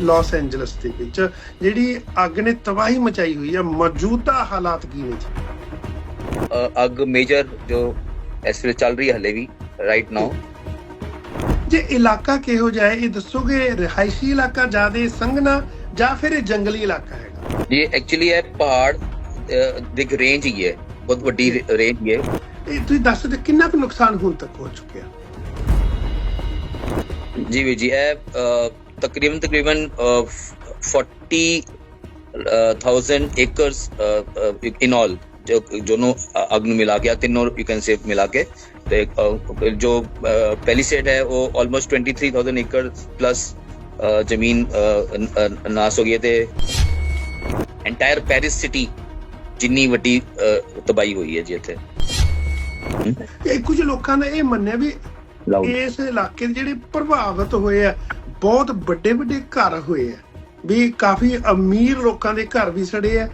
Las Angeles ਦੇ ਵਿੱਚ ਜਿਹੜੀ ਅੱਗ ਨੇ ਤਬਾਹੀ ਮਚਾਈ ਹੋਈ ਹੈ ਮੌਜੂਦਾ ਹਾਲਾਤ ਕੀ ਨੇ ਜੀ? ਅੱਗ ਮੇਜਰ ਜੋ ਇਸ ਵੇਲੇ ਚੱਲ ਰਹੀ ਹੈ ਹਲੇ ਵੀ ਰਾਈਟ ਨਾਓ ਜੇ ਇਲਾਕਾ ਕਿਹੋ ਜਿਹਾ ਹੈ ਇਹ ਦੱਸੋਗੇ ਰਿਹਾਇਸ਼ੀ ਇਲਾਕਾ ਜ਼ਿਆਦਾ ਸੰਘਣਾ ਜਾਂ ਫਿਰ ਇਹ ਜੰਗਲੀ ਇਲਾਕਾ ਹੈਗਾ? ਇਹ ਐਕਚੁਅਲੀ ਹੈ ਪਹਾੜ ਦੀ ਰੇਂਜ ਹੀ ਹੈ ਬਹੁਤ ਵੱਡੀ ਰੇਂਜ ਹੀ ਇਹ ਤੁਸੀਂ ਦੱਸ ਦਿਓ ਕਿੰਨਾ ਕੁ ਨੁਕਸਾਨ ਹੁਣ ਤੱਕ ਹੋ ਚੁੱਕਿਆ? ਜੀ ਵੀ ਜੀ ਇਹ ਤਕਰੀਬਨ ਤਕਰੀਬਨ ਅ, 40000 ਏਕਰਸ ਇਨ ਆਲ ਜੋ ਦੋਨੋਂ ਅ- ਅੱਗ ਨੂੰ ਮਿਲਾ ਕੇ ਆ ਤਿੰਨੋਂ ਯੂ ਕੈਨ ਸੇ ਮਿਲਾ ਕੇ ਤੇ ਅ, ਜੋ ਪੈਲੀਸੇਡ ਹੈ ਉਹ ਆਲਮੋਸਟ 23000 ਏਕੜ ਪਲਸ ਜ਼ਮੀਨ ਅ, ਨ- ਅ, ਨਾਸ ਹੋ ਗਈ ਹੈ ਤੇ ਐਂਟਾਇਰ ਪੈਰਿਸ ਸਿਟੀ ਜਿੰਨੀ ਵੱਡੀ ਤਬਾਹੀ ਹੋਈ ਹੈ ਜੀ ਇੱਥੇ। ਇਹ ਕੁਝ ਲੋਕਾਂ ਇਹ ਮੰਨਿਆ ਵੀ ਇਸ ਇਲਾਕੇ ਦੇ ਜਿਹੜੇ ਪ੍ਰਭਾਵਿਤ ਹੋਏ ਆ ਬਹੁਤ ਵੱਡੇ ਵੱਡੇ ਘਰ ਹੋਏ ਆ। ਵੀ ਕਾਫੀ ਅਮੀਰ ਲੋਕਾਂ ਦੇ ਘਰ ਵੀ ਸੜੇ ਆ।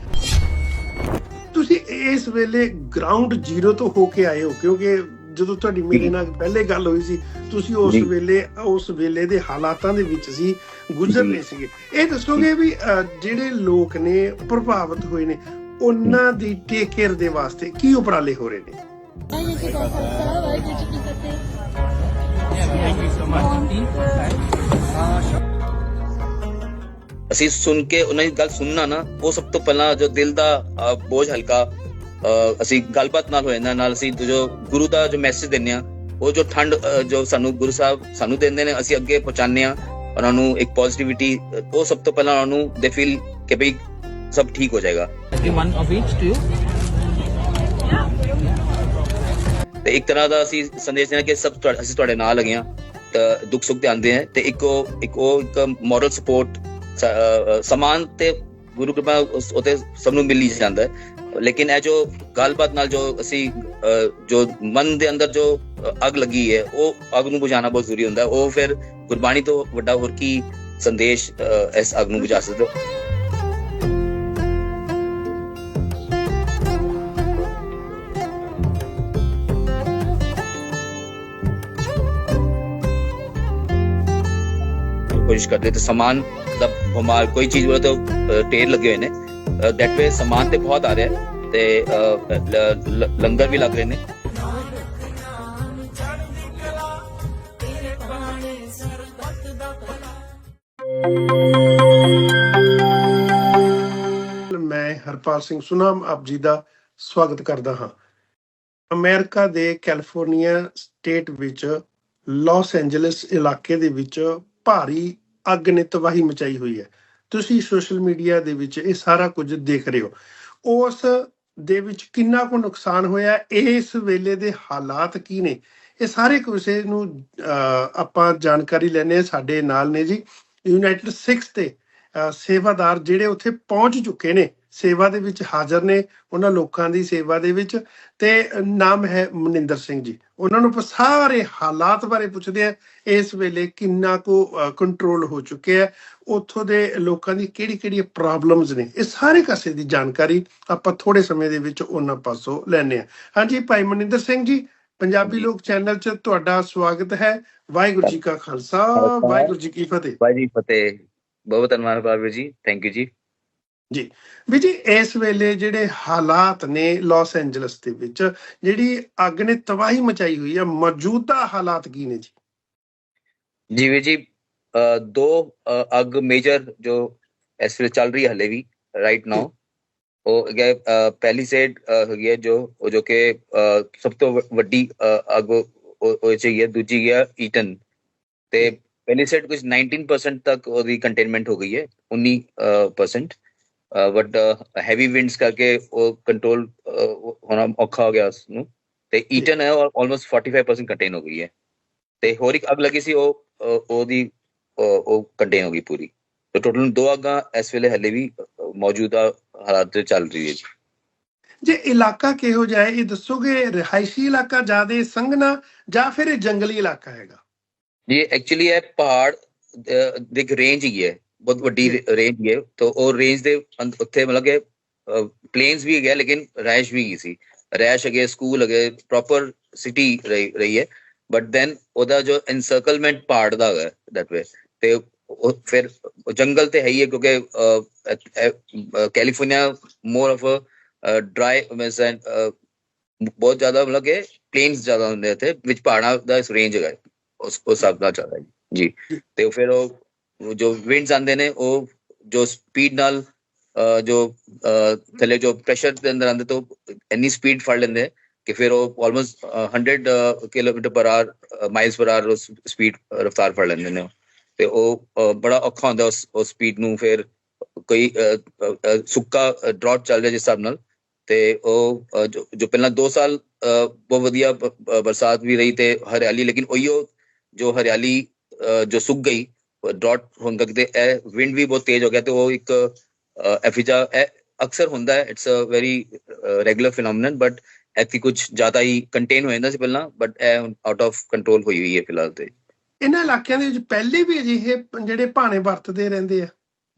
ਤੁਸੀਂ ਇਸ ਵੇਲੇ ਗਰਾਊਂਡ ਜ਼ੀਰੋ ਤੋਂ ਹੋ ਕੇ ਆਏ ਹੋ ਕਿਉਂਕਿ ਜਦੋਂ ਤੁਹਾਡੀ ਮੇਰੇ ਨਾਲ ਪਹਿਲੇ ਗੱਲ ਹੋਈ ਸੀ ਤੁਸੀਂ ਉਸ। ਵੇਲੇ ਉਸ ਵੇਲੇ ਦੇ ਹਾਲਾਤਾਂ ਦੇ ਵਿੱਚ ਸੀ ਗੁਜ਼ਰ ਰਹੇ ਸੀਗੇ। ਇਹ ਦੱਸੋਗੇ ਵੀ ਜਿਹੜੇ ਲੋਕ ਨੇ ਪ੍ਰਭਾਵਿਤ ਹੋਏ ਨੇ ਉਹਨਾਂ ਦੀ ਟੇਕ ਕੇਅਰ ਦੇ ਵਾਸਤੇ ਕੀ ਉਪਰਾਲੇ ਹੋ ਰਹੇ ਨੇ? ਅਸੀਂ ਸੁਣ ਕੇ ਉਹਨਾਂ ਦੀ ਗੱਲ ਸੁਣਨਾ ਨਾ ਉਹ ਸਭ ਤੋਂ ਪਹਿਲਾਂ ਜੋ ਦਿਲ ਦਾ ਬੋਝ ਹਲਕਾ ਅਸੀਂ ਗੱਲਬਾਤ ਨਾਲ ਹੋ ਜਾਂਦਾ ਨਾਲ ਅਸੀਂ ਜੋ ਗੁਰੂ ਦਾ ਜੋ ਮੈਸੇਜ ਦਿੰਨੇ ਆ ਉਹ ਜੋ ਠੰਡ ਜੋ ਸਾਨੂੰ ਗੁਰੂ ਸਾਹਿਬ ਸਾਨੂੰ ਦਿੰਦੇ ਨੇ ਅਸੀਂ ਅੱਗੇ ਪਹੁੰਚਾਉਂਦੇ ਆ ਉਹਨਾਂ ਨੂੰ ਇੱਕ ਪੋਜ਼ਿਟਿਵਿਟੀ ਉਹ ਸਭ ਤੋਂ ਪਹਿਲਾਂ ਉਹਨਾਂ ਨੂੰ ਦੇ ਫੀਲ ਕਿ ਭਈ ਸਭ ਠੀਕ ਹੋ ਜਾਏਗਾ. ਤੇ ਇੱਕ ਤਰ੍ਹਾਂ ਦਾ ਅਸੀਂ ਸੰਦੇਸ਼ ਦੇਣਾ ਕਿ ਸਭ ਅਸੀਂ ਤੁਹਾਡੇ ਨਾਲ ਹੈਗੇ ਆ ਦੁੱਖ ਸੁੱਖ ਤੇ ਆਉਂਦੇ ਆ ਤੇ ਇੱਕ ਉਹ ਇੱਕ ਉਹ ਇੱਕ ਮੋਰਲ ਸਪੋਰਟ ਸਮਾਨ ਤੇ ਗੁਰੂ ਕਿਰਪਾ ਉਤੇ ਸਭ ਨੂੰ ਮਿਲ ਹੀ ਜਾਂਦਾ ਹੈ। ਲੇਕਿਨ ਇਹ ਜੋ ਗੱਲਬਾਤ ਨਾਲ ਜੋ ਅਸੀਂ ਜੋ ਮਨ ਦੇ ਅੰਦਰ ਜੋ ਅ, ਅੱਗ ਲੱਗੀ ਹੈ ਉਹ ਅੱਗ ਨੂੰ ਬੁਝਾਉਣਾ ਬਹੁਤ ਜ਼ਰੂਰੀ ਹੁੰਦਾ ਉਹ ਫਿਰ ਗੁਰਬਾਣੀ ਤੋਂ ਵੱਡਾ ਹੋਰ ਕੀ ਸੰਦੇਸ਼ ਇਸ ਅੱਗ ਨੂੰ ਬੁਝਾ ਸਕਦਾ ਕੋਸ਼ਿਸ਼ ਕਰਦੇ ਤੇ ਸਮਾਨ ਦਾ ਹਮਾਰ ਕੋਈ ਚੀਜ਼ ਬੋਲੇ ਤਾਂ ਢੇਰ ਲੱਗੇ ਹੋਏ ਨੇ। ਦੈਟ ਵੇ ਸਮਾਨ ਤੇ ਬਹੁਤ ਆ ਰਿਹਾ ਤੇ ਲੰਗਰ ਵੀ ਲੱਗ ਰਹੇ ਨੇ। ਮੈਂ ਹਰਪਾਲ ਸਿੰਘ ਸੁਨਾਮ ਆਪ ਜੀ ਦਾ ਸਵਾਗਤ ਕਰਦਾ ਹਾਂ। ਅਮਰੀਕਾ ਦੇ ਕੈਲੀਫੋਰਨੀਆ ਸਟੇਟ ਵਿੱਚ, ਲਾਸ ਐਂਜਲਸ ਇਲਾਕੇ ਦੇ ਵਿੱਚ ਭਾਰੀ ਅੱਗ ਨੇ ਤਬਾਹੀ ਮਚਾਈ ਹੋਈ ਹੈ। ਤੁਸੀਂ ਸੋਸ਼ਲ ਮੀਡੀਆ ਦੇ ਵਿੱਚ ਇਹ ਸਾਰਾ ਕੁਝ ਦੇਖ ਰਹੇ ਹੋ। ਉਸ ਦੇ ਵਿੱਚ ਕਿੰਨਾ ਕੁ ਨੁਕਸਾਨ ਹੋਇਆ, ਇਸ ਵੇਲੇ ਦੇ ਹਾਲਾਤ ਕੀ ਨੇ? ਇਹ ਸਾਰੇ ਕਿਸੇ ਨੂੰ ਆਪਾਂ ਜਾਣਕਾਰੀ ਲੈਣੇ ਆ ਸਾਡੇ ਨਾਲ ਨੇ ਜੀ। ਯੂਨਾਈਟਿਡ ਸਿਕਸ ਤੇ ਸੇਵਾਦਾਰ ਜਿਹੜੇ ਉੱਥੇ ਪਹੁੰਚ ਚੁੱਕੇ ਨੇ। ਸੇਵਾ ਦੇ ਵਿੱਚ ਹਾਜ਼ਰ ਨੇ ਉਹਨਾਂ ਲੋਕਾਂ ਦੀ ਸੇਵਾ ਦੇ ਵਿੱਚ ਤੇ ਨਾਮ ਹੈ ਮਨਿੰਦਰ ਸਿੰਘ ਜੀ। ਉਹਨਾਂ ਨੂੰ ਸਾਰੇ ਹਾਲਾਤ ਬਾਰੇ ਪੁੱਛਦੇ ਆ ਇਸ ਵੇਲੇ ਕਿੰਨਾ ਕੁ ਕੰਟਰੋਲ ਹੋ ਚੁੱਕਿਆ ਹੈ। ਉੱਥੋਂ ਦੇ ਲੋਕਾਂ ਦੀ ਕਿਹੜੀ ਕਿਹੜੀ ਪ੍ਰੋਬਲਮਸ ਨੇ ਇਹ ਸਾਰੇ ਕਾਸੇ ਦੀ ਜਾਣਕਾਰੀ ਆਪਾਂ ਥੋੜੇ ਸਮੇਂ ਦੇ ਵਿੱਚ ਉਹਨਾਂ ਪਾਸੋਂ ਲੈਣੇ ਆ ਹਾਂਜੀ ਭਾਈ ਮਨਿੰਦਰ ਸਿੰਘ ਜੀ ਪੰਜਾਬੀ ਲੋਕ ਚੈਨਲ 'ਚ ਤੁਹਾਡਾ ਸਵਾਗਤ ਹੈ। ਵਾਹਿਗੁਰੂ ਜੀ ਕਾ ਖਾਲਸਾ ਵਾਹਿਗੁਰੂ ਜੀ ਕੀ ਫਤਿਹ। ਭਾਈ ਜੀ ਫਤਿਹ। ਬਹੁਤ ਧੰਨਵਾਦ ਬਾਬੂ ਜੀ। ਥੈਂਕ ਯੂ ਜੀ। ਵੀ ਜੀ, ਇਸ ਵੇਲੇ ਜਿਹੜੇ ਹਾਲਾਤ ਨੇ ਲਾਸ ਐਂਜਲਸ ਦੇ ਵਿੱਚ, ਜਿਹੜੀ ਅੱਗ ਨੇ ਤਬਾਹੀ ਮਚਾਈ ਹੋਈ ਹੈ ਮੌਜੂਦਾ ਹਾਲਾਤ ਕੀ ਨੇ ਜੀ? ਜਿਵੇਂ ਜੀ ਦੋ ਅੱਗ ਮੇਜਰ ਜੋ ਇਸ ਵੇਲੇ ਚੱਲ ਰਹੀ ਹੈ ਹਲੇ ਵੀ ਰਾਈਟ ਨਾਓ ਉਹ ਹੈਗਾ ਪਹਿਲੀ ਸਾਈਡ ਹੈਗੀ ਹੈ ਜੋ ਜੋ ਕਿ ਸਭ ਤੋਂ ਵੱਡੀ ਅੱਗ ਉਹ ਉਹ ਚ ਹੈ ਦੂਜੀ ਹੈ ਈਟਨ ਤੇ ਪਹਿਲੀ ਸਾਈਡ ਕੁਝ 19% ਤੱਕ ਉਹਦੀ ਕੰਟੇਨਮੈਂਟ ਹੋ ਗਈ ਹੈ 19% ਬਟ ਹੈਵੀ ਵਿੰਡਸ ਕਰਕੇ ਉਹ ਕੰਟਰੋਲ ਹੋਣਾ ਔਖਾ ਹੋ ਗਿਆ ਉਸ ਨੂੰ ਤੇ ਈਟਨ ਹੈ ਆਲਮੋਸਟ 45% ਕੰਟੇਨ ਹੋ ਗਈ ਹੈ। ਤੇ ਹੋਰ ਇੱਕ ਅੱਗ ਲੱਗੀ ਸੀ ਉਹ ਉਹਦੀ ਉਹ ਕੰਟੇਨ ਹੋ ਗਈ ਪੂਰੀ। ਤੇ ਟੋਟਲ ਦੋ ਅੱਗਾਂ ਇਸ ਵੇਲੇ ਹਲੇ ਵੀ ਮੌਜੂਦਾ ਹਾਲਾਤ 'ਚ ਚੱਲ ਰਹੀ ਹੈ ਜੀ। ਜੇ ਇਲਾਕਾ ਕਿਹੋ ਜਿਹਾ ਹੈ ਇਹ ਦੱਸੋਗੇ ਰਿਹਾਇਸ਼ੀ ਇਲਾਕਾ ਜ਼ਿਆਦਾ ਸੰਘਣਾ ਜਾਂ ਫਿਰ ਇਹ ਜੰਗਲੀ ਇਲਾਕਾ ਹੈਗਾ? ਇਹ ਐਕਚੁਅਲੀ ਹੈ ਪਹਾੜ ਦੀ ਰੇਂਜ ਹੀ ਹੈ। ਬਹੁਤ ਵੱਡੀ ਰੇਂਜ ਹੀ ਹੈ। ਤਾਂ ਉਹ ਰੇਂਜ ਦੇ ਉੱਥੇ ਮਤਲਬ ਕਿ ਪਲੇਨਸ ਵੀ ਹੈਗੇ ਲੇਕਿਨ ਰੈਸ਼ ਵੀ ਹੈਗੀ ਸੀ। ਰੈਸ਼ ਹੈਗੇ ਸਕੂਲ ਹੈਗੇ ਪ੍ਰੋਪਰ ਸਿਟੀ ਰਹੀ ਹੈ। ਬਟ ਦੈਨ ਉਹਦਾ ਜੋ ਐਨਸਰਕਲਮੈਂਟ ਪਾਰਟ ਦਾ ਹੈ ਦੈਟ ਵੇ ਤੇ ਉਹ ਫਿਰ ਜੰਗਲ ਤੇ ਹੈ ਹੀ ਹੈ ਕਿਉਂਕਿ California more of dry means ਬਹੁਤ ਜ਼ਿਆਦਾ ਮਤਲਬ ਕਿ ਪਲੇਨਸ ਜ਼ਿਆਦਾ ਹੁੰਦੇ ਇੱਥੇ ਵਿੱਚ ਪਹਾੜਾਂ ਦਾ ਰੇਂਜ ਹੈਗਾ ਉਸ ਉਸ ਹਿਸਾਬ ਨਾਲ ਚੱਲਦਾ ਹੈ। ਜੀ। ਤੇ ਫਿਰ ਉਹ ਜੋ ਵਿੰਡਸ ਆਉਂਦੇ ਨੇ ਉਹ ਜੋ ਸਪੀਡ ਨਾਲ ਜੋ ਥੱਲੇ ਜੋ ਪ੍ਰੈਸ਼ਰ ਦੇ ਅੰਦਰ ਆਉਂਦੇ ਤੋਂ ਇੰਨੀ ਸਪੀਡ ਫੜ ਲੈਂਦੇ ਕਿ ਫਿਰ ਉਹ almost 100 kilometre per hour miles per hour speed ਰਫਤਾਰ ਫੜ ਲੈਂਦੇ ਨੇ ਤੇ ਉਹ ਬੜਾ ਔਖਾ ਹੁੰਦਾ ਉਸ ਉਸ ਸਪੀਡ ਨੂੰ ਫਿਰ ਕੋਈ ਸੁੱਕਾ ਡਰਾਟ ਚੱਲ ਰਿਹਾ ਜਿਸ ਹਿਸਾਬ ਨਾਲ। ਤੇ ਉਹ ਜੋ ਪਹਿਲਾਂ 2 ਸਾਲ ਅਹ, ਬਹੁਤ ਵਧੀਆ ਬਰਸਾਤ ਵੀ ਰਹੀ ਤੇ ਹਰਿਆਲੀ ਲੇਕਿਨ ਉਹੀਓ ਜੋ ਹਰਿਆਲੀ ਜੋ ਸੁੱਕ ਗਈ ਡਰਾਟ ਹੋਣ ਕਰਕੇ ਇਹ ਵਿੰਡ ਵੀ ਬਹੁਤ ਤੇਜ਼ ਹੋ ਗਿਆ ਤੇ ਉਹ ਇੱਕ ਐਫੀਜਾ ਅਕਸਰ ਹੁੰਦਾ ਹੈ it's a very regular phenomenon but ਐਤੀ ਕੁਝ ਜ਼ਿਆਦਾ ਹੀ ਕੰਟੇਨ ਹੋ ਜਾਂਦਾ ਸੀ ਪਹਿਲਾਂ ਬਟ ਇਹ ਆਊਟ ਆਫ ਕੰਟਰੋਲ ਹੋਈ ਹੋਈ ਹੈ ਫਿਲਹਾਲ ਤੇ। ਇਹਨਾਂ ਇਲਾਕਿਆਂ ਦੇ ਵਿੱਚ ਪਹਿਲੇ ਵੀ ਅਜਿਹੇ ਜਿਹੜੇ ਭਾਣੇ ਵਰਤਦੇ ਰਹਿੰਦੇ ਆ?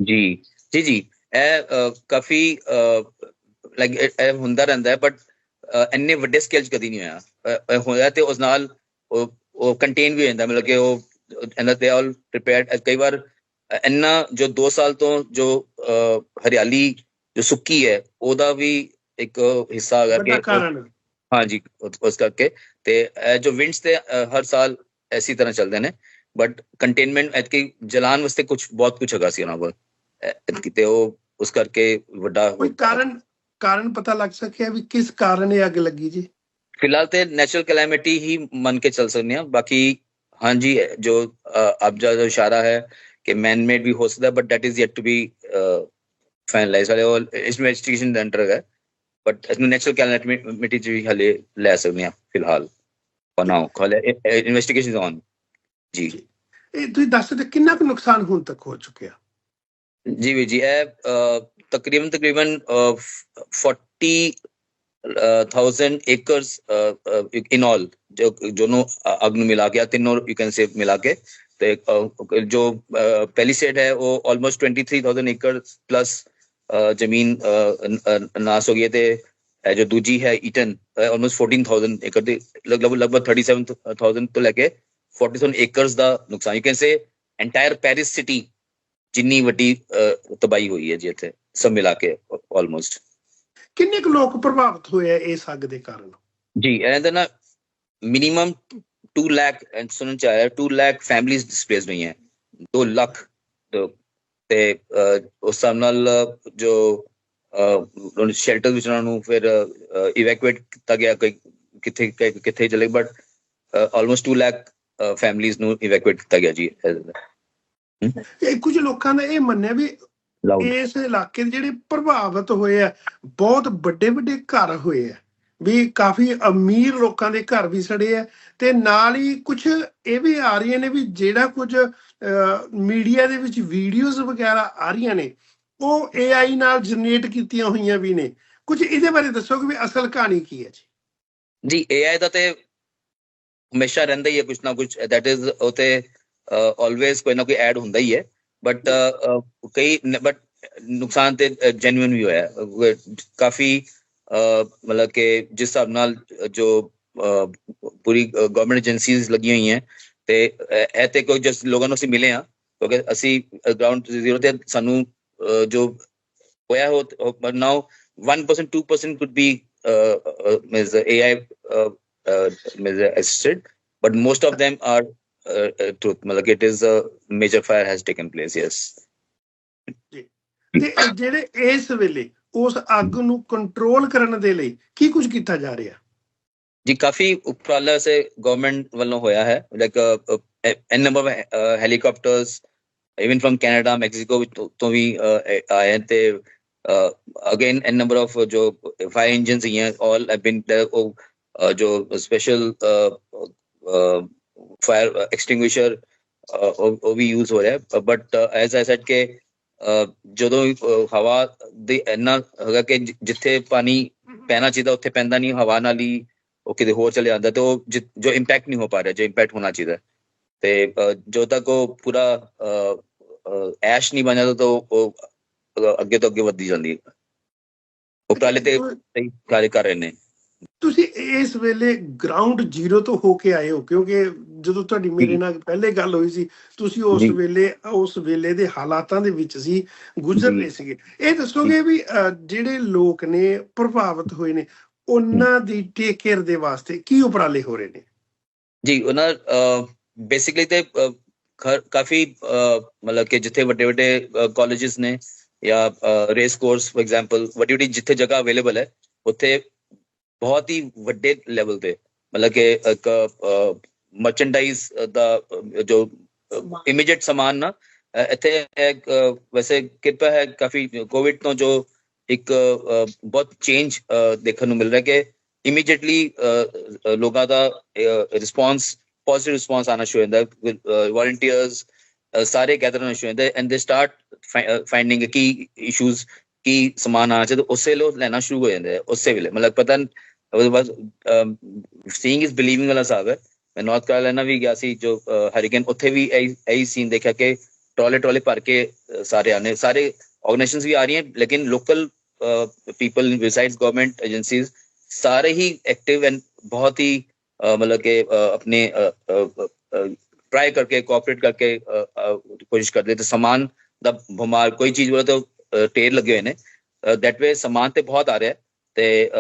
ਜੀ ਜੀ ਜੀ ਇਹ ਕਾਫੀ ਲਾਈਕ ਇਹ ਹੁੰਦਾ ਰਹਿੰਦਾ ਹੈ ਬਟ ਇੰਨੇ ਵੱਡੇ ਸਕੇਲ 'ਚ ਕਦੀ ਨਹੀਂ ਹੋਇਆ। ਹੋਇਆ ਤੇ ਉਸ ਨਾਲ ਉਹ ਕੰਟੇਨ ਵੀ ਹੋ ਜਾਂਦਾ ਮਤਲਬ ਕਿ ਉਹ ਇਹਨਾਂ ਤੇ ਆਲ ਪ੍ਰੀਪੇਅਰਡ ਕਈ ਵਾਰ ਇੰਨਾ ਜੋ 2 ਸਾਲ ਤੋਂ ਜੋ ਹਰਿਆਲੀ ਜੋ ਸੁੱਕੀ ਹੈ ਉਹਦਾ ਵੀ ਇੱਕ ਹਿੱਸਾ ਹੈਗਾ ਕਿ ਹਾਂਜੀ ਉਸ- ਕਰਕੇ ਤੇ ਜੋ ਵਿੰਡਸ ਤੇ ਹਰ ਸਾਲ ਐਸੀ ਤਰ੍ਹਾਂ ਚੱਲਦੇ ਨੇ ਬਟ ਕੰਟੇਨਮੈਂਟ ਐਤਕੀ ਜਲਾਨ ਵਾਸਤੇ ਕੁਝ ਬਹੁਤ ਕੁਝ ਹੈਗਾ ਸੀ ਉਹਨਾਂ ਕੋਲ। ਐਤਕੀ ਤੇ ਉਹ ਉਸ ਕਰਕੇ ਵੱਡਾ ਕੋਈ ਕਾਰਨ ਕਾਰਨ ਪਤਾ ਲੱਗ ਸਕਿਆ ਵੀ ਕਿਸ ਕਾਰਨ ਇਹ ਅੱਗ ਲੱਗੀ ਜੀ? ਫਿਲਹਾਲ ਤੇ ਨੈਚੁਰਲ ਕੈਲੈਮਿਟੀ ਹੀ ਮੰਨ ਕੇ ਚੱਲ ਸਕਦੇ ਹਾਂ ਬਾਕੀ ਹਾਂਜੀ ਜੋ ਅਬਜਾ ਦਾ ਇਸ਼ਾਰਾ ਹੈ कि मैन मेड भी हो सकता है but that is yet to be finalise हाले और इसमें इन्वेस्टिगेशन द अंडर है बट इसमें नेचुरल कैलनेट मिट्टी भी हाले ले सकने आप फिलहाल for now call investigation is on ਜੀ ਇਹ ਤੁਸੀਂ ਦੱਸ ਸਕਦੇ ਕਿੰਨਾ ਕੁ ਨੁਕਸਾਨ ਹੁਣ ਤੱਕ ਹੋ ਚੁੱਕਿਆ ਜੀ ਵੀ ਜੀ ਇਹ ਤਕਰੀਬਨ ਤਕਰੀਬਨ 40 1000 acres in all, ਜੋ, ਜੋਨੋ ਅਗ ਨੂੰ ਮਿਲਾ ਕੇ ਤਿੰਨੋਂ ਯੂ ਕੈਨ ਸੇ ਮਿਲਾ ਕੇ, ਤੇ ਜੋ ਪੈਲੀਸੇਡ ਹੈ, ਉਹ ਆਲਮੋਸਟ 23000 ਏਕੜ ਪਲਸ ਜ਼ਮੀਨ ਨਾਸ ਹੋ ਗਈ ਤੇ ਜੋ ਦੂਜੀ ਹੈ ਈਟਨ ਆਲਮੋਸਟ 14000 ਏਕੜ ਦੇ ਲਗਭਗ ਲਗਭਗ 37000 ਤੋਂ ਲੈ ਕੇ 47 ਏਕਰਸ ਦਾ ਨੁਕਸਾਨ you can say entire Paris city ਜਿੰਨੀ ਵੱਡੀ ਤਬਾਹੀ ਹੋਈ ਹੈ ਜੀ ਇੱਥੇ, ਸਭ ਮਿਲਾ ਕੇ ਆਲਮੋਸਟ ਕਿੰਨੇ ਕੁ ਲੋਕ ਪ੍ਰਭਾਵਿਤ ਹੋਏ ਆ ਇਸ ਅੱਗ ਦੇ ਕਾਰਨ? ਜੀ ਇਹਦਾ ਨਾ ਮਿਨੀਮਮ 2 ਲੱਖ ਸੁਣਨ ਚ ਆਇਆ 2 ਲੱਖ ਫੈਮਿਲੀਜ਼ ਡਿਸਪਲੇਸਡ ਹੋਈਆਂ। 2 ਲੱਖ ਤੋਂ- ਉਸ ਨਾਲ ਜੋ ਸ਼ੈਲਟਰ ਵਿੱਚ ਉਹਨਾਂ ਨੂੰ ਫਿਰ ਇਵੈਕੂਏਟ ਕੀਤਾ ਗਿਆ ਕੋਈ ਕਿੱਥੇ ਕਿੱਥੇ ਚਲੇ ਬਟ ਆਲਮੋਸਟ 2 ਲੱਖ ਫੈਮਿਲੀਜ਼ ਨੂੰ ਇਵੈਕੂਏਟ ਕੀਤਾ ਗਿਆ ਜੀ। ਇਹ ਕੁਝ ਲੋਕਾਂ ਦਾ ਇਹ ਮੰਨਿਆ ਵੀ ਇਸ ਇਲਾਕੇ ਦੇ ਜਿਹੜੇ ਪ੍ਰਭਾਵਿਤ ਹੋਏ ਆ ਬਹੁਤ ਵੱਡੇ ਵੱਡੇ ਘਰ ਹੋਏ ਆ। ਵੀ ਕਾਫੀ ਅਮੀਰ ਲੋਕਾਂ ਦੇ ਘਰ ਵੀ ਸੜੇ ਆ ਤੇ ਨਾਲ ਹੀ ਕੁਝ ਇਹ ਵੀ ਆ ਰਹੀਆਂ ਨੇ ਵੀ ਜਿਹੜਾ ਕੁਝ ਮੀਡੀਆ ਦੇ ਵਿੱਚ ਵੀਡੀਓਜ਼ ਵਗੈਰਾ ਆ ਰਹੀਆਂ ਨੇ ਉਹ AI ਨਾਲ ਜਨਰੇਟ ਕੀਤੀਆਂ ਹੋਈਆਂ ਵੀ ਨੇ। ਕੁਝ ਇਹਦੇ ਬਾਰੇ ਦੱਸੋਗੇ ਵੀ ਅਸਲ ਕਹਾਣੀ ਕੀ ਹੈ ਜੀ? ਜੀ AI ਦਾ ਤੇ ਹਮੇਸ਼ਾ ਰਹਿੰਦਾ ਹੀ ਹੈ ਕੁਝ ਨਾ ਕੁਝ ਦੈਟ ਇਜ਼ ਉਹ ਤੇ ਆਲਵੇਸ ਕੋਈ ਨਾ ਕੋਈ ਐਡ ਹੁੰਦਾ ਹੀ ਹੈ। ਬਟ uh, uh, ਕਈ ਬਟ ਨੁਕਸਾਨ ਤੇ ਜੈਨੂਇਨ ਵੀ ਹੋਇਆ। ਕਾਫੀ ਮਤਲਬ ਕਿ ਜਿਸ ਹਿਸਾਬ ਨਾਲ ਜੋ ਪੂਰੀ ਗਵਰਨਮੈਂਟ ਏਜੰਸੀਜ਼ ਲੱਗੀਆਂ ਹੋਈਆਂ ਤੇ ਇਹ ਤੇ ਕੋਈ ਜਸ ਲੋਕਾਂ ਨੂੰ ਅਸੀਂ ਮਿਲੇ ਆ ਕਿਉਂਕਿ ਅਸੀਂ ਗਰਾਊਂਡ ਜ਼ੀਰੋ ਤੇ ਸਾਨੂੰ ਜੋ ਹੋਇਆ ਹੋ but now 1% 2% could be uh, AI uh, uh, means assisted, but them are truth. Like it is a major fire has taken place. Yes. ਤੇ ਜਿਹੜੇ ਇਸ ਵੇਲੇ ਉਸ ਅੱਗ ਨੂੰ ਕੰਟਰੋਲ ਕਰਨ ਦੇ ਲਈ ਕੀ ਕੁਝ ਕੀਤਾ ਜਾ ਰਿਹਾ ਜੀ ਕਾਫੀ ਉਪਰਾਲਾ ਸੇ ਗਵਰਨਮੈਂਟ ਵੱਲੋਂ ਹੋਇਆ ਹੈ like an number helicopters even from Canada Mexico ਤੋਂ ਵੀ uh, ਆਏ ਤੇ ਅਗੇਨ ਐਨ ਨੰਬਰ ਆਫ ਜੋ ਫਾਇਰ ਇੰਜਨਸ ਹੀ ਆਲ ਹੈਵ ਬੀਨ ਜੋ ਸਪੈਸ਼ਲ ਫਾਇਰ ਐਕਸਟਿੰਗੁਇਸ਼ਰ ਉਹ ਉਹ ਵੀ ਯੂਜ਼ ਹੋ ਰਿਹਾ ਬਟ ਐਜ਼ ਆਈ ਸੈਡ ਕਿ ਅਹ, ਜਦੋਂ ਹਵਾ ਦੇ ਇੰਨਾ ਹੈਗਾ ਕਿ ਜਿੱਥੇ ਪਾਣੀ ਪੈਣਾ ਚਾਹੀਦਾ ਉੱਥੇ ਪੈਂਦਾ ਨਹੀਂ ਹਵਾ ਨਾਲ ਹੀ ਉਹ ਕਿਤੇ ਹੋਰ ਚਲੇ ਜਾਂਦਾ ਤੇ ਉਹ ਜਿ- ਇੰਪੈਕਟ ਨਹੀਂ ਹੋ ਪਾ ਰਿਹਾ ਜੋ ਇੰਪੈਕਟ ਹੋਣਾ ਚਾਹੀਦਾ। ਤੇ ਜੋ ਤੱਕ ਉਹ ਪੂਰਾ ਐਸ਼ ਨਹੀਂ ਬਣ ਜਾਂਦਾ ਤਾਂ ਉਹ ਅੱਗੇ ਤੋਂ ਅੱਗੇ ਵੱਧਦੀ ਜਾਂਦੀ ਹੈ। ਉਪਰਾਲੇ ਤੇ ਸਹੀ ਕਾਰਜ ਕਰ ਰਹੇ ਨੇ। ਤੁਸੀਂ ਇਸ ਵੇਲੇ ਗਰਾਊਂਡ ਜ਼ੀਰੋ ਤੋਂ ਹੋ ਕੇ ਆਏ ਹੋ ਕਿਉਂਕਿ ਜਦੋਂ ਤੁਹਾਡੀ ਮੇਰੇ। ਨਾਲ ਪਹਿਲੇ ਗੱਲ ਹੋਈ ਸੀ ਤੁਸੀਂ ਉਸ। ਵੇਲੇ ਉਸ ਵੇਲੇ ਦੇ ਹਾਲਾਤਾਂ ਦੇ ਵਿੱਚ ਸੀ ਗੁਜ਼ਰ। ਰਹੇ ਸੀਗੇ ਇਹ ਦੱਸੋਗੇ ਵੀ ਜਿਹੜੇ ਲੋਕ ਨੇ ਪ੍ਰਭਾਵਿਤ ਹੋਏ ਨੇ ਉਹਨਾਂ ਦੀ ਟੇਕ ਕੇਅਰ ਦੇ ਵਾਸਤੇ ਕੀ ਉਪਰਾਲੇ ਹੋ ਰਹੇ ਨੇ ਜੀ ਉਹਨਾਂ ਬੇਸਿਕਲੀ ਤੇ ਕਾਫੀ ਮਤਲਬ ਕਿ ਜਿੱਥੇ ਵੱਡੇ ਵੱਡੇ ਕਾਲਜਸ ਨੇ ਜਾਂ ਰੇਸ ਕੋਰਸ ਫॉर ਐਗਜ਼ਾਮਪਲ ਵੱਡੀ ਵੱਡੀ ਜਿੱਥੇ ਜਗ੍ਹਾ ਅਵੇਲੇਬਲ ਹੈ ਉੱਥੇ ਬਹੁਤ ਹੀ ਵੱਡੇ ਲੈਵਲ ਤੇ। ਮਤਲਬ ਕਿ ਇੱਕ ਮਰਚੈਂਡਾਈਜ਼ ਦਾ ਜੋ ਇਮੀਡੀਏਟ ਸਮਾਨ ਨਾ ਇੱਥੇ ਵੈਸੇ ਕਿਰਪਾ ਹੈ ਕਾਫੀ ਕੋਵਿਡ ਤੋਂ ਜੋ ਇੱਕ ਬਹੁਤ ਚੇਂਜ ਦੇਖਣ ਨੂੰ ਮਿਲ ਰਿਹਾ ਕਿ ਇਮੀਡੀਏਟਲੀ ਲੋਕਾਂ ਦਾ ਰਿਸਪੌਂਸ ਪੋਜ਼ਿਟਿਵ ਰਿਸਪੌਂਸ ਆਣਾ ਸ਼ੁਰੂ ਹੁੰਦਾ ਹੈ ਸਾਰੇ ਗੈਦਰ ਹੋਣਾ ਸ਼ੁਰੂ ਹੁੰਦਾ ਐਂਡ ਦੇ ਸਟਾਰਟ ਫਾਈਂਡਿੰਗ ਕੀ ਇਸ਼ੂਜ਼ ਕੀ ਸਮਾਨ ਆਣਾ ਚਾਹੀਦਾ। ਉਸੇ ਲੋ ਲੈਣਾ ਸ਼ੁਰੂ ਹੋ ਜਾਂਦੇ ਉਸੇ ਵੇਲੇ। ਮਤਲਬ ਪਤਾ ਨੀ, ਉਹਦੇ ਬਾਅਦ ਸੀਇੰਗ ਇਜ਼ ਬਿਲੀਵਿੰਗ ਵਾਲਾ ਹਿਸਾਬ ਹੈ ਮੈਂ ਨਾਰਥ ਕੈਰੋਲਾਈਨਾ ਵੀ ਗਿਆ ਸੀ ਜੋ ਹਰੀਕਨ ਉੱਥੇ ਵੀ ਇਹੀ ਇਹੀ ਸੀਨ ਦੇਖਿਆ ਕਿ ਟੋਲੇ ਟੋਲੇ ਭਰ ਕੇ ਅਹ, ਸਾਰੇ ਆਨੇ ਸਾਰੇ ਆਰਗੇਨਾਈਜੇਸ਼ਨਸ ਵੀ ਆ ਰਹੀਆਂ ਲੇਕਿਨ local people besides government agencies ਸਾਰੇ ਹੀ ਐਕਟਿਵ ਐਂਡ ਬਹੁਤ ਹੀ ਅਹ, ਮਤਲਬ ਕਿ ਅਹ, ਆਪਣੇ ਟਰਾਈ ਕਰਕੇ ਕੋਆਪਰੇਟ ਕਰਕੇ ਅਹ, ਅਹ, ਕੋਸ਼ਿਸ਼ ਕਰਦੇ ਤੇ ਸਮਾਨ ਦਾ ਬਿਮਾਰ ਕੋਈ ਚੀਜ਼ ਵਾਲਾ ਤਾਂ ਅਹ, ਢੇਰ ਲੱਗੇ ਹੋਏ ਨੇ ਦੈਟ ਵੇ ਸਮਾਨ ਤੇ ਬਹੁਤ ਆ ਰਿਹਾ ਹੈ ਤੇ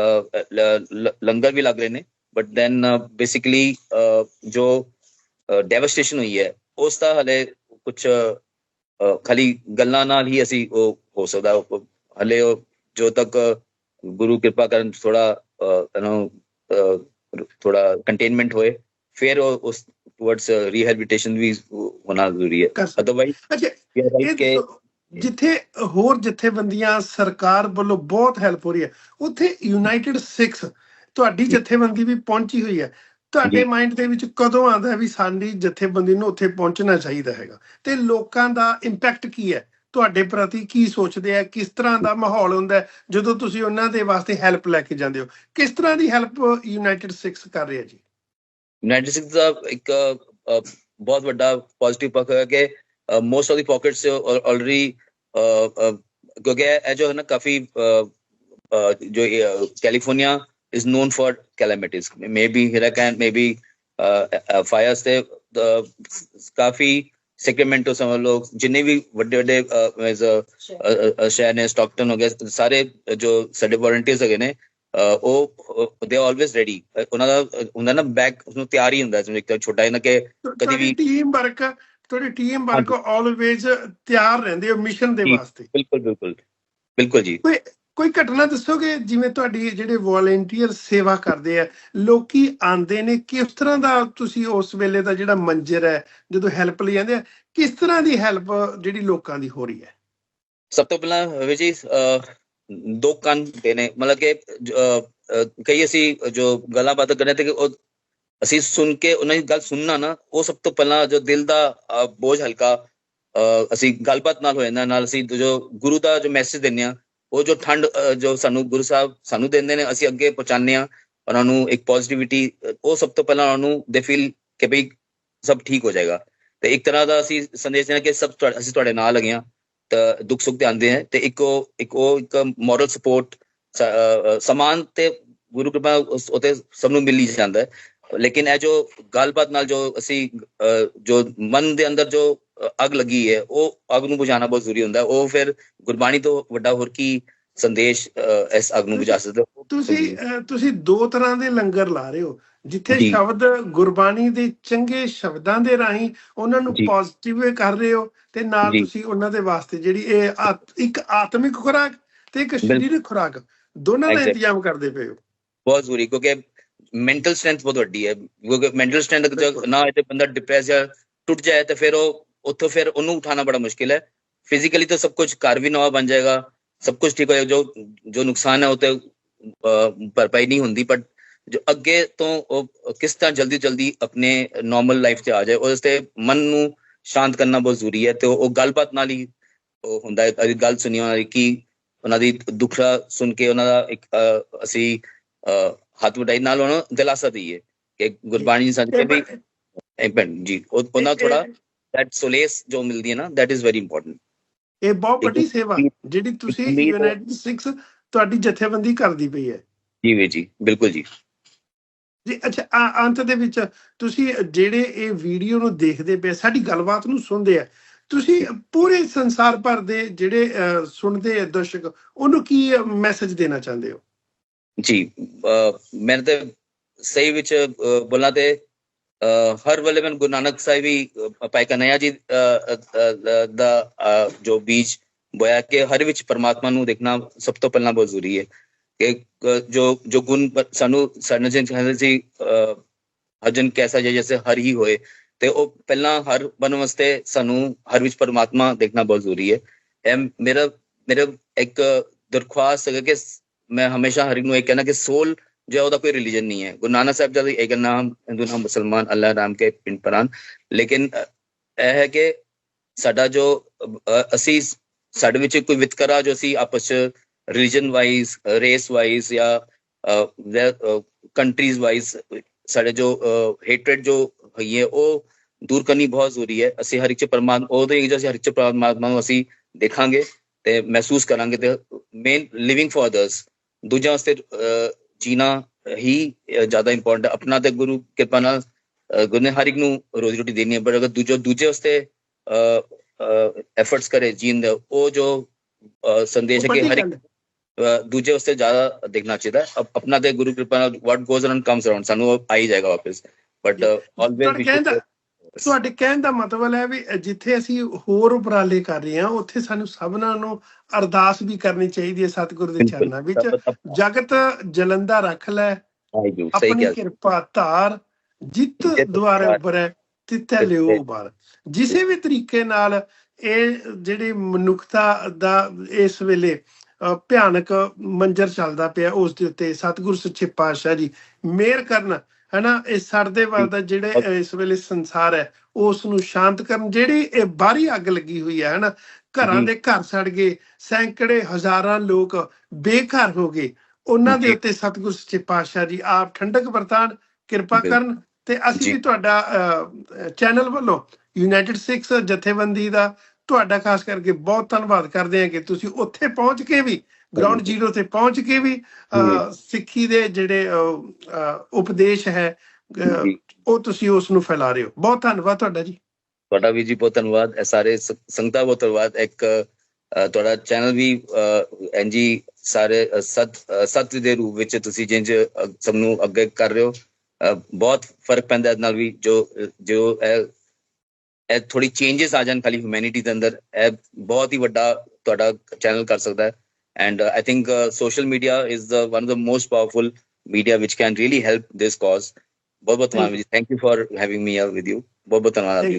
ਲੰਗਰ ਵੀ ਲੱਗ ਰਹੇ ਨੇ ਬਟ ਦੈਨ ਬੇਸਿਕਲੀ ਜੋ ਡੈਵਸਟੇਸ਼ਨ ਹੋਈ ਹੈ ਉਸ ਦਾ ਹਲੇ ਕੁਝ ਖਾਲੀ ਗੱਲਾਂ ਨਾਲ ਹੀ ਅਸੀਂ ਉਹ ਹੋ ਸਕਦਾ ਹਲੇ ਉਹ ਜੋ ਤੱਕ ਗੁਰੂ ਕਿਰਪਾ ਕਰਨ ਥੋੜਾ ਯੂ ਥੋੜਾ ਕੰਟੇਨਮੈਂਟ ਹੋਏ ਫਿਰ ਉਹ ਉਸ ਟੁਵਰਡਸ ਰੀਹੈਬਿਲਿਟੇਸ਼ਨ ਵੀ ਹੋਣਾ ਜ਼ਰੂਰੀ ਹੈ ਅਦਰਵਾਈਜ਼ ਅੱਛਾ ਜਿੱਥੇ ਹੋਰ ਜਥੇਬੰਦੀਆਂ ਸਰਕਾਰ ਵੱਲੋਂ ਬਹੁਤ ਹੈਲਪ ਹੋ ਰਹੀ ਹੈ ਉੱਥੇ ਯੂਨਾਈਟਿਡ ਸਿਕਸ ਤੁਹਾਡੀ ਜਥੇਬੰਦੀ ਵੀ ਪਹੁੰਚੀ ਹੋਈ ਹੈ। ਤੁਹਾਡੇ। ਮਾਈਂਡ ਦੇ ਵਿੱਚ ਕਦੋਂ ਆਉਂਦਾ ਹੈ ਵੀ ਸਾਡੀ ਜਥੇਬੰਦੀ ਨੂੰ ਉੱਥੇ ਪਹੁੰਚਣਾ ਚਾਹੀਦਾ ਹੈਗਾ? ਤੇ ਲੋਕਾਂ ਦਾ ਇੰਪੈਕਟ ਕੀ ਹੈ? ਤੁਹਾਡੇ ਪ੍ਰਤੀ ਕੀ ਸੋਚਦੇ ਆ? ਕਿਸ ਤਰ੍ਹਾਂ ਦਾ ਮਾਹੌਲ ਹੁੰਦਾ ਜਦੋਂ ਤੁਸੀਂ ਉਹਨਾਂ ਦੇ ਵਾਸਤੇ ਹੈਲਪ ਲੈ ਕੇ ਜਾਂਦੇ ਹੋ ਕਿਸ ਤਰ੍ਹਾਂ ਦੀ ਹੈਲਪ ਯੂਨਾਈਟਿਡ ਸਿਕਸ ਕਰ ਰਿਹਾ ਜੀ? ਯੂਨਾਈਟਿਡ ਸਟੇਟਸ ਦਾ ਇੱਕ ਬਹੁਤ ਵੱਡਾ ਪੋਜ਼ਿਟਿਵ ਪੱਖ ਹੈ ਕਿ most of the pockets already ਕਿਉਂਕਿ ਇਹ ਜੋ ਹੈ ਨਾ ਕਾਫੀ ਅਹ, is known for calamities. Maybe hurricane maybe uh, uh, fires ਤੇ ਕਾਫੀ ਸੈਕਰਮੈਂਟੋ ਸਮਝ ਲਓ ਜਿੰਨੇ ਵੀ ਵੱਡੇ ਵੱਡੇ uh, as ਸ਼ਹਿਰ ਨੇ ਸਟਾਕਟਨ ਹੋ ਗਿਆ ਸਾਰੇ ਜੋ ਸਾਡੇ ਵਲੰਟੀਅਰਸ ਹੈਗੇ ਨੇ ਉਹ ਦੇ ਆਲਵੇਸ ਰੈਡੀ ਉਹਨਾਂ ਦਾ ਹੁੰਦਾ ਨਾ ਬੈਗ ਉਸਨੂੰ ਤਿਆਰ ਹੀ ਹੁੰਦਾ ਜਿਵੇਂ ਇੱਕ ਛੋਟਾ ਜਿਹਾ ਕਿ ਕਦੀ ਵੀ- ਟੀਮ ਵਰਕ ਤੁਹਾਡੀ ਟੀਮ ਵਰਕ ਆਲਵੇਜ਼ ਤਿਆਰ ਰਹਿੰਦੇ ਹੋ ਮਿਸ਼ਨ ਦੇ। ਵਾਸਤੇ। ਬਿਲਕੁਲ ਬਿਲਕੁਲ। ਬਿਲਕੁਲ ਜੀ। ਕੋਈ ਘਟਨਾ ਦੱਸੋਗੇ ਜਿਵੇਂ ਤੁਹਾਡੀ ਜਿਹੜੇ ਵੋਲੰਟੀਅਰ ਸੇਵਾ ਕਰਦੇ ਆ ਲੋਕੀ ਆਂਦੇ ਨੇ ਕਿਸ ਤਰ੍ਹਾਂ ਦਾ ਤੁਸੀਂ ਉਸ ਵੇਲੇ ਦਾ ਜਿਹੜਾ ਮੰਜ਼ਰ ਹੈ ਜਦੋਂ ਹੈਲਪ ਲਈ ਜਾਂਦੇ ਆ ਕਿਸ ਤਰ੍ਹਾਂ ਦੀ ਹੈਲਪ ਜਿਹੜੀ ਲੋਕਾਂ ਦੀ ਹੋ ਰਹੀ ਹੈ? ਸਭ ਤੋਂ ਪਹਿਲਾਂ ਵੀ ਜੀ ਅਹ, ਦੋ ਕੰਨ ਨੇ। ਮਤਲਬ ਕਿ ਕਈ ਅਸੀਂ ਜੋ ਗੱਲਾਂ ਬਾਤਾਂ ਕਰਦੇ ਤੇ ਉਹ ਅਸੀਂ ਸੁਣ ਕੇ ਉਹਨਾਂ ਦੀ ਗੱਲ ਸੁਣਨਾ ਨਾ, ਉਹ ਸਭ ਤੋਂ ਪਹਿਲਾਂ ਜੋ ਦਿਲ ਦਾ ਬੋਝ ਹਲਕਾ ਅਸੀਂ ਗੱਲਬਾਤ ਨਾਲ ਹੋ ਨਾਲ ਅਸੀਂ ਜੋ ਗੁਰੂ ਦਾ ਜੋ ਮੈਸੇਜ ਦਿੰਦੇ ਆ ਉਹ ਜੋ ਠੰਡ ਜੋ ਸਾਨੂੰ ਗੁਰੂ ਸਾਹਿਬ ਸਾਨੂੰ ਦਿੰਦੇ ਨੇ, ਅਸੀਂ ਅੱਗੇ ਪਹੁੰਚਾਉਂਦੇ ਆ ਉਹਨਾਂ ਨੂੰ ਇੱਕ ਪੋਜ਼ਿਟਿਵਿਟੀ ਉਹ ਸਭ ਤੋਂ ਪਹਿਲਾਂ ਉਹਨਾਂ ਨੂੰ ਦੇ ਫੀਲ ਕਿ ਭਈ ਸਭ ਠੀਕ ਹੋ ਜਾਏਗਾ। ਤੇ ਇੱਕ ਤਰ੍ਹਾਂ ਦਾ ਅਸੀਂ ਸੰਦੇਸ਼ ਦੇਣਾ ਕਿ ਸਭ ਤੁਹਾਡੇ- ਅਸੀਂ ਤੁਹਾਡੇ ਨਾਲ ਹੈਗੇ ਆ ਤਾਂ ਦੁੱਖ ਸੁੱਖ ਤੇ ਆਉਂਦੇ ਹੈ, ਤੇ ਇੱਕ ਉਹ ਇੱਕ ਉਹ ਇੱਕ ਮੋਰਲ ਸਪੋਰਟ ਸਮਾਨ ਤੇ ਗੁਰੂ ਕਿਰਪਾ ਉਸ, ਉਤੇ ਸਭ ਨੂੰ ਮਿਲ ਜਾਂਦਾ ਹੈ। ਲੇਕਿਨ ਇਹ ਜੋ ਗੱਲਬਾਤ ਨਾਲ ਜੋ ਅਸੀਂ ਜੋ ਮਨ ਦੇ ਅੰਦਰ ਜੋ ਅੱਗ ਲੱਗੀ ਹੈ ਉਹ ਅੱਗ ਨੂੰ ਬੁਝਾਉਣਾ ਬਹੁਤ ਜ਼ਰੂਰੀ ਹੁੰਦਾ ਉਹ ਫਿਰ ਗੁਰਬਾਣੀ ਤੋਂ ਵੱਡਾ ਹੋਰ ਕੀ ਸੰਦੇਸ਼ ਇਸ ਅੱਗ ਨੂੰ ਬੁਝਾ ਸਕਦਾ ਹੈ? ਤੁਸੀਂ ਤੁਸੀਂ ਦੋ ਤਰ੍ਹਾਂ ਦੇ ਲੰਗਰ ਲਾ ਰਹੇ ਹੋ ਜਿੱਥੇ। ਸ਼ਬਦ ਗੁਰਬਾਣੀ ਦੇ ਚੰਗੇ ਸ਼ਬਦਾਂ ਦੇ ਰਾਹੀਂ ਉਹਨਾਂ ਨੂੰ। ਪੋਜ਼ਿਟਿਵ ਕਰ ਰਹੇ ਹੋ ਤੇ ਨਾਲ। ਤੁਸੀਂ ਉਹਨਾਂ ਦੇ ਵਾਸਤੇ ਜਿਹੜੀ ਇਹ ਇੱਕ ਆਤਮਿਕ ਖੁਰਾਕ ਤੇ ਇੱਕ ਸਰੀਰਕ ਖੁਰਾਕ ਦੋਨਾਂ ਦਾ. ਇੰਤਜ਼ਾਮ ਕਰਦੇ ਪਏ ਹੋ ਬਹੁਤ ਜ਼ਰੂਰੀ ਕਿਉਂਕਿ ਮੈਂਟਲ ਸਟਰੈਂਥ ਬਹੁਤ ਵੱਡੀ ਹੈ ਕਿਉਂਕਿ ਮੈਂਟਲ ਸਟਰੈਂਥ। ਨਾ ਹੋਏ ਤੇ ਬੰਦਾ ਡਿਪਰੈਸ ਜਾਂ ਟੁੱਟ ਜਾਏ ਤੇ ਫਿਰ ਉਹ ਉੱਥੋਂ ਫਿਰ ਉਹਨੂੰ ਉਠਾਉਣਾ ਬੜਾ ਮੁਸ਼ਕਿਲ ਹੈ ਫਿਜ਼ੀਕਲੀ ਤਾਂ ਸਭ ਕੁਝ ਘਰ ਵੀ ਨਵਾਂ ਬਣ ਜਾਏਗਾ ਸਭ ਕੁਝ ਠੀਕ ਹੋ ਜਾਏਗਾ ਜੋ ਜੋ ਨੁਕਸਾਨ ਹੈ ਉਹ ਤੇ ਭਰਪਾਈ ਨਹੀਂ ਹੁੰਦੀ ਪਰ ਜੋ ਅੱਗੇ ਤੋਂ ਉਹ ਕਿਸ ਤਰ੍ਹਾਂ ਜਲਦੀ ਜਲਦੀ ਆਪਣੇ ਨਾਰਮਲ ਲਾਈਫ 'ਚ ਆ ਜਾਏ ਉਸ ਤੇ ਮਨ ਨੂੰ ਸ਼ਾਂਤ ਕਰਨਾ ਬਹੁਤ ਜ਼ਰੂਰੀ ਹੈ ਤੇ ਉਹ ਗੱਲਬਾਤ ਨਾਲ ਹੀ ਉਹ ਹੁੰਦਾ ਹੈ ਅਰੀ ਗੱਲ ਸੁਣੀ ਉਹਨਾਂ ਦੀ ਕਿ ਉਹਨਾਂ ਦੀ ਦੁੱਖੜਾ ਸੁਣ ਕੇ ਉਹਨਾਂ ਦਾ ਇੱਕ ਅਸੀਂ ਹੱਥ ਵਟਾਈ ਨਾਲ ਉਹਨਾਂ ਦਿਲਾਸਾ ਦਈਏ ਕਿ ਗੁਰਬਾਣੀ ਕੇ ਵੀ ਇੰਪੈਕਟ ਜੀ ਉਹ- ਉਹਨਾਂ ਥੋੜਾ ਦੈਟ ਸੋਲੇਸ ਜੋ ਮਿਲਦੀ ਹੈ ਨਾ ਦੈਟ ਇਜ਼ ਵੈਰੀ ਇੰਪੋਰਟੈਂਟ ਇਹ ਬਹੁਤ ਵੱਡੀ ਸੇਵਾ ਜਿਹੜੀ ਤੁਸੀਂ ਯੂਨਾਈਟਿਡ ਸਿਕਸ ਤੁਹਾਡੀ ਜਥੇਬੰਦੀ ਕਰਦੀ ਪਈ ਹੈ। ਜੀ ਵੀਰ ਜੀ ਬਿਲਕੁਲ ਜੀ। ਜੀ ਅੱਛਾ ਅੰਤ ਦੇ ਵਿੱਚ ਤੁਸੀਂ ਜਿਹੜੇ ਇਹ ਵੀਡੀਓ ਨੂੰ ਦੇਖਦੇ ਪਏ ਸਾਡੀ ਗੱਲਬਾਤ ਨੂੰ ਸੁਣਦੇ ਆ ਤੁਸੀਂ ਪੂਰੇ ਸੰਸਾਰ ਭਰ ਦੇ ਜਿਹੜੇ ਸੁਣਦੇ ਆ ਦਰਸ਼ਕ ਉਹਨੂੰ ਕੀ ਮੈਸੇਜ ਦੇਣਾ ਚਾਹੁੰਦੇ ਹੋ? ਜੀ ਮੈਂ ਤੇ ਸਹੀ ਵਿੱਚ ਬੋਲਾਂ ਤੇ ਹਰ ਵੇਲੇ ਮੈਂ ਗੁਰੂ ਨਾਨਕ ਸਾਹਿਬ ਵੀ ਅਹ ਜੀ ਦਾ ਜੋ ਬੀਜ ਬੋਇਆ ਕਿ ਹਰ ਵਿੱਚ ਪਰਮਾਤਮਾ ਨੂੰ ਦੇਖਣਾ ਸਭ ਤੋਂ ਪਹਿਲਾਂ ਬਹੁਤ ਜ਼ਰੂਰੀ ਹੈ ਕਿ ਜੋ ਜੋ ਗੁਣ ਸਾਨੂੰ ਸਾਨੂੰ ਕਹਿੰਦੇ ਸੀ ਅਹ, ਹਜਨ ਕੈਸਾ ਜੇ ਜੈਸੇ ਹਰ ਹੀ ਹੋਏ ਤੇ ਉਹ ਪਹਿਲਾਂ ਹਰ ਬਣ ਵਾਸਤੇ ਸਾਨੂੰ ਹਰ ਵਿੱਚ ਪਰਮਾਤਮਾ ਦੇਖਣਾ ਬਹੁਤ ਜ਼ਰੂਰੀ ਹੈ। ਇਹ ਮੇਰਾ ਮੇਰਾ ਇੱਕ ਦਰਖਾਸਤ ਹੈ ਕਿ ਮੈਂ ਹਮੇਸ਼ਾ ਹਰ ਇੱਕ ਨੂੰ ਇਹ ਕਹਿਣਾ ਕਿ ਸੋਲ ਜੋ ਉਹਦਾ ਕੋਈ ਰਿਲੀਜਨ ਨਹੀਂ ਹੈ। ਗੁਰੂ ਨਾਨਕ ਸਾਹਿਬ ਦਾ ਇੱਕ ਨਾਮ ਹਿੰਦੂ ਨਾਮ, ਮੁਸਲਮਾਨ ਅੱਲਾਹ ਰਾਮ ਕੇ ਪਿੰਡ ਪਰਾਨ ਲੇਕਿਨ ਇਹ ਹੈ ਕਿ ਸਾਡਾ ਜੋ ਅਸੀਂ ਸਾਡੇ ਵਿੱਚ ਕੋਈ ਵਿਤਕਰਾ ਜੋ ਅਸੀਂ ਆਪਸ ਚ ਰਿਲੀਜਨ ਵਾਈਜ਼ ਰੇਸ ਵਾਈਜ਼ ਜਾਂ ਕੰਟਰੀਜ਼ ਵਾਈਜ਼ ਸਾਡੇ ਜੋ ਹੇਟਰੇਡ ਜੋ ਹੋਈ ਹੈ, ਉਹ ਦੂਰ ਕਰਨੀ ਬਹੁਤ ਜ਼ਰੂਰੀ ਹੈ। ਅਸੀਂ ਹਰ ਇੱਕ ਚ ਪਰਮਾਤਮਾ, ਉਹਦੇ ਜੋ ਅਸੀਂ ਹਰ ਇੱਕ ਚ ਪਰਮਾਤਮਾ ਨੂੰ ਅਸੀਂ ਦੇਖਾਂਗੇ ਤੇ ਮਹਿਸੂਸ ਕਰਾਂਗੇ ਤੇ ਮੇਨ ਲਿਵਿੰਗ ਫॉर ਅਦਰਸ ਵਾਸਤੇ ਅਹ, ਜੀਣਾ ਹੀ ਜ਼ਿਆਦਾ ਇੰਪੋਰਟੈਂਟ ਆਪਣਾ ਤੇ ਗੁਰੂ ਕਿਰਪਾ ਨਾਲ ਗੁਰੂ ਨੇ ਹਰ ਇੱਕ ਨੂੰ ਰੋਜ਼ੀ ਰੋਟੀ ਦੇਣੀ ਹੈ। ਪਰ ਅਗਰ ਦੂਜੇ ਦੂਜੇ ਵਾਸਤੇ ਐਫਰਟਸ ਕਰੇ ਜੀਣ ਦਾ ਉਹ ਜੋ ਸੰਦੇਸ਼ ਹੈ ਕਿ ਹਰ ਇੱਕ ਦੂਜੇ ਵਾਸਤੇ ਜ਼ਿਆਦਾ ਦੇਖਣਾ ਚਾਹੀਦਾ ਆਪਣਾ ਤੇ ਗੁਰੂ ਕਿਰਪਾ ਨਾਲ what goes around comes around ਸਾਨੂੰ ਉਹ ਆ ਹੀ ਜਾਏਗਾ ਵਾਪਸ। ਬਟ ਆਲਵੇਜ਼ ਦਾ ਤੁਹਾਡੇ ਕਹਿਣ ਦਾ ਮਤਲਬ ਹੈ ਵੀ ਜਿੱਥੇ ਅਸੀਂ ਹੋਰ ਉਪਰਾਲੇ ਕਰ ਰਹੇ ਹਾਂ ਉੱਥੇ ਸਾਨੂੰ ਸਭਨਾਂ ਨੂੰ ਅਰਦਾਸ ਵੀ ਕਰਨੀ ਚਾਹੀਦੀ ਹੈ ਸਤਿਗੁਰੂ ਦੇ ਚਰਨਾਂ ਵਿੱਚ। ਜਗਤ ਜਲੰਦਾ ਰੱਖ ਲੈ। ਆਪਣੀ ਕਿਰਪਾ ਧਾਰ ਜਿੱਤ ਦੁਆਰੇ ਹੈ ਤਿੱਥੇ ਲਿਓ ਬਾਰ। ਜਿਸੇ ਵੀ ਤਰੀਕੇ ਨਾਲ ਇਹ ਜਿਹੜੀ ਮਨੁੱਖਤਾ ਦਾ ਇਸ ਵੇਲੇ ਭਿਆਨਕ ਮੰਜ਼ਰ ਚੱਲਦਾ ਪਿਆ ਉਸ ਦੇ ਉੱਤੇ ਸਤਿਗੁਰੂ ਸੱਚੇ ਪਾਤਸ਼ਾਹ ਜੀ ਮਿਹਰ ਕਰਨ ਹਨਾ ਇਹ ਸੜਦੇ ਵਰਦਾ ਜਿਹੜੇ ਇਸ ਵੇਲੇ ਸੰਸਾਰ ਹੈ ਉਸ ਨੂੰ ਸ਼ਾਂਤ ਕਰਨ ਜਿਹੜੀ ਇਹ ਬਾਹਰੀ ਅੱਗ ਲੱਗੀ ਹੋਈ ਹੈ ਹਨਾ ਘਰਾਂ। ਦੇ ਘਰ ਸੜ ਗਏ ਸੈਂਕੜੇ ਹਜ਼ਾਰਾਂ ਲੋਕ ਬੇਘਰ ਹੋ ਗਏ ਉਹਨਾਂ ਦੇ। ਉੱਤੇ ਸਤਿਗੁਰੂ ਸੱਚੇ ਪਾਤਸ਼ਾਹ ਜੀ ਆਪ ਠੰਡਕ ਵਰਤਾਨ ਕਿਰਪਾ। ਕਰਨ ਤੇ ਅਸੀਂ। ਵੀ ਤੁਹਾਡਾ ਚੈਨਲ ਵੱਲੋਂ ਯੂਨਾਈਟਿਡ ਸਿੱਖਸ ਜਥੇਬੰਦੀ ਦਾ ਤੁਹਾਡਾ ਖਾਸ ਕਰਕੇ ਬਹੁਤ ਧੰਨਵਾਦ ਕਰਦੇ ਹਾਂ ਕਿ ਤੁਸੀਂ ਉੱਥੇ ਪਹੁੰਚ ਕੇ ਵੀ ਗਰਾਊਂਡ। ਜ਼ੀਰੋ ਤੇ ਪਹੁੰਚ ਕੇ ਵੀ ਸਿੱਖੀ ਦੇ ਜਿਹੜੇ ਉਪਦੇਸ਼ ਹੈ। ਉਹ ਤੁਸੀਂ ਉਸ ਨੂੰ ਫੈਲਾ ਰਹੇ ਹੋ ਬਹੁਤ ਧੰਨਵਾਦ ਤੁਹਾਡਾ ਜੀ ਤੁਹਾਡਾ ਵੀ ਜੀ ਬਹੁਤ ਧੰਨਵਾਦ। ਸਾਰੇ ਸੰਗਤਾਂ ਬਹੁਤ ਧੰਨਵਾਦ। ਇੱਕ ਤੁਹਾਡਾ ਚੈਨਲ ਵੀ ਐਨਜੀ ਸਾਰੇ ਸਤ ਸਤ ਦੇ ਰੂਪ ਵਿੱਚ ਤੁਸੀਂ ਜਿੰਜ ਸਭ ਨੂੰ ਅੱਗੇ ਕਰ ਰਹੇ ਹੋ। ਬਹੁਤ ਫ਼ਰਕ ਪੈਂਦਾ ਇਸ ਨਾਲ ਵੀ ਜੋ ਜੋ ਇਹ ਥੋੜੀ ਚੇਂजेस ਆ ਜਾਣ ਖਾਲੀ ਹਿਊਮੈਨਿਟੀ ਦੇ ਅੰਦਰ। ਇਹ ਬਹੁਤ ਹੀ ਵੱਡਾ ਤੁਹਾਡਾ ਚੈਨਲ ਕਰ ਸਕਦਾ ਹੈ। And I think social media is the one of the most powerful media which can really help this cause ਬਹੁਤ ਬਹੁਤ ਧੰਨਵਾਦ ਜੀ। Thank you for having me out with you ਬਹੁਤ ਬਹੁਤ ਧੰਨਵਾਦ। ਜੀ